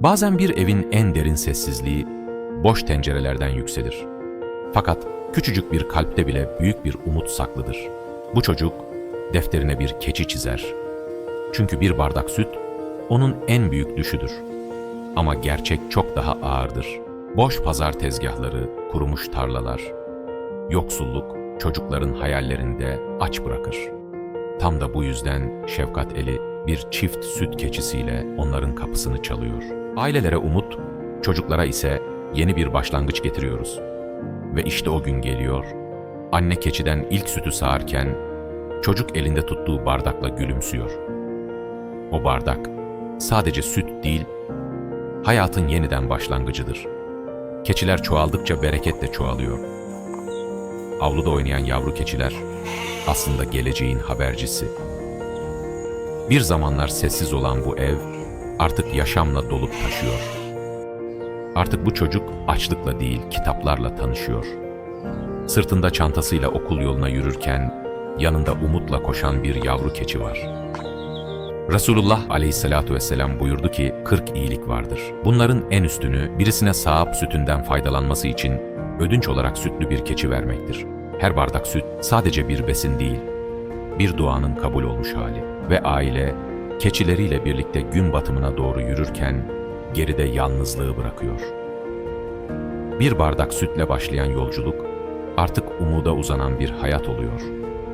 Bazen bir evin en derin sessizliği boş tencerelerden yükselir. Fakat küçücük bir kalpte bile büyük bir umut saklıdır. Bu çocuk defterine bir keçi çizer. Çünkü bir bardak süt onun en büyük düşüdür. Ama gerçek çok daha ağırdır. Boş pazar tezgahları, kurumuş tarlalar, yoksulluk çocukların hayallerinde aç bırakır. Tam da bu yüzden Şefkat Eli bir çift süt keçisiyle onların kapısını çalıyor. Ailelere umut, çocuklara ise yeni bir başlangıç getiriyoruz. Ve işte o gün geliyor. Anne keçiden ilk sütü sağarken çocuk elinde tuttuğu bardakla gülümsüyor. O bardak sadece süt değil, hayatın yeniden başlangıcıdır. Keçiler çoğaldıkça bereket de çoğalıyor. Avluda oynayan yavru keçiler aslında geleceğin habercisi. Bir zamanlar sessiz olan bu ev artık yaşamla dolup taşıyor. Artık bu çocuk açlıkla değil kitaplarla tanışıyor. Sırtında çantasıyla okul yoluna yürürken yanında umutla koşan bir yavru keçi var. Resulullah aleyhissalatu vesselam buyurdu ki 40 iyilik vardır. Bunların en üstünü birisine sahap sütünden faydalanması için ödünç olarak sütlü bir keçi vermektir. Her bardak süt sadece bir besin değil, bir duanın kabul olmuş hali ve aile keçileriyle birlikte gün batımına doğru yürürken geride yalnızlığı bırakıyor. Bir bardak sütle başlayan yolculuk artık umuda uzanan bir hayat oluyor.